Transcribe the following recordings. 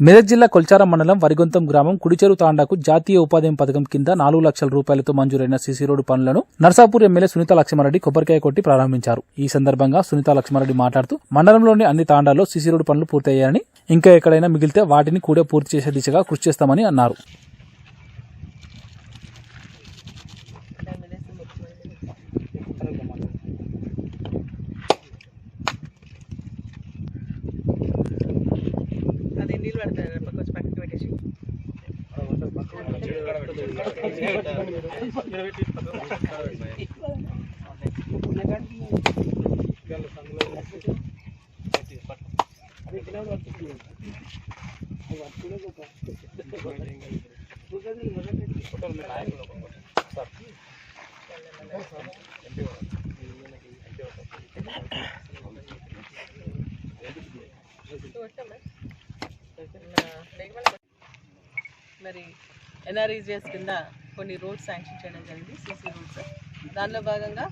మెదక్ జిల్లా కొల్చారం మండలం వరిగొంతం గ్రామం కుడిచెరు తాండాకు జాతీయ ఉపాధి పథకం కింద నాలుగు లక్షల రూపాయలతో మంజూరైన సీసీ రోడ్డు పనులను నర్సాపూర్ ఎమ్మెల్యే సునీత లక్ష్మారెడ్డి కొబ్బరికాయ కొట్టి ప్రారంభించారు. ఈ సందర్భంగా సునీత లక్ష్మారెడ్డి మాట్లాడుతూ మండలంలోని అన్ని తాండాల్లో సీసీ రోడ్డు పనులు పూర్తయ్యాయని ఇంకా ఎక్కడైనా మిగిలితే వాటిని కూడా పూర్తి చేసే దిశగా కృషి చేస్తామని అన్నారు. నీళ్ళు పెడతారు కొంచెం పక్కకి పెట్టేసి. మరి ఎన్ఆర్ఈజిఎస్ కింద కొన్ని రోడ్స్ శాంక్షన్ చేయడం జరిగింది సీసీ రోడ్స్. దానిలో భాగంగా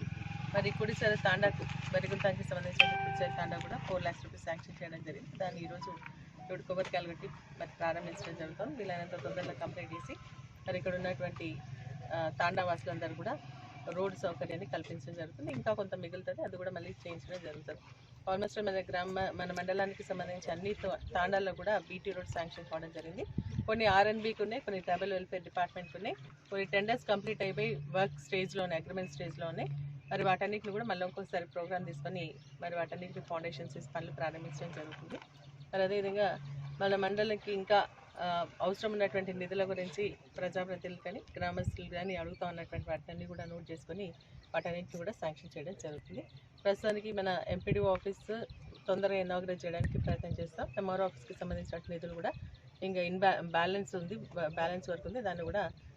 మరి కుడిసెర తాండాకు బరిగుంటానికి సంబంధించిన కుడిసెర తాండా కూడా ఫోర్ ల్యాక్స్ రూపీస్ శాంక్షన్ చేయడం జరిగింది. దాన్ని ఈరోజు రోడ్డు కొబ్బరికాయలు పెట్టి మరి ప్రారంభించడం జరుగుతుంది. వీలైనంత తొందరగా కంప్లీట్ చేసి మరి ఇక్కడ ఉన్నటువంటి ఆ, తాండా వాసులందరూ కూడా రోడ్డు సౌకర్యాన్ని కల్పించడం జరుగుతుంది. ఇంకా కొంత మిగులుతుంది. అది కూడా మళ్ళీ చేయించడం జరుగుతుంది. ఆల్మోస్ట్ మన గ్రామ మన మండలానికి సంబంధించి అన్ని తో- తాండాల్లో కూడా బీటీ రోడ్ శాంక్షన్ కావడం జరిగింది. కొన్ని ఆర్ఎన్బికి ఉన్నాయి కొన్ని ట్రైబల్ వెల్ఫేర్ డిపార్ట్మెంట్కి ఉన్నాయి. కొన్ని టెండర్స్ కంప్లీట్ అయిపోయి వర్క్ స్టేజ్లో ఉన్నాయి అగ్రిమెంట్ స్టేజ్లో ఉన్నాయి. మరి వాటన్నిటిని కూడా మళ్ళీ ఇంకోసారి ప్రోగ్రామ్ తీసుకొని మరి వాటన్నిటిని ఫౌండేషన్స్ వేసి పనులు ప్రారంభించడం జరుగుతుంది. మరి అదేవిధంగా మన మండలానికి ఇంకా అవసరం ఉన్నటువంటి నిధుల గురించి ప్రజాప్రతినిధులు కానీ గ్రామస్తులు కానీ అడుగుతా ఉన్నటువంటి వాటిని కూడా నోట్ చేసుకొని వాటన్నిటిని కూడా శాంక్షన్ చేయడం జరుగుతుంది. ప్రస్తుతానికి మన ఎంపీడీఓ ఆఫీస్ తొందరగా ఇనాగ్రేట్ చేయడానికి ప్రయత్నం చేస్తాం. ఎంఆర్ఓ ఆఫీస్కి సంబంధించిన నిధులు కూడా ఇంకా ఇన్ బ్యాలెన్స్ ఉంది బ్యాలెన్స్ వర్క్ ఉంది. దాన్ని కూడా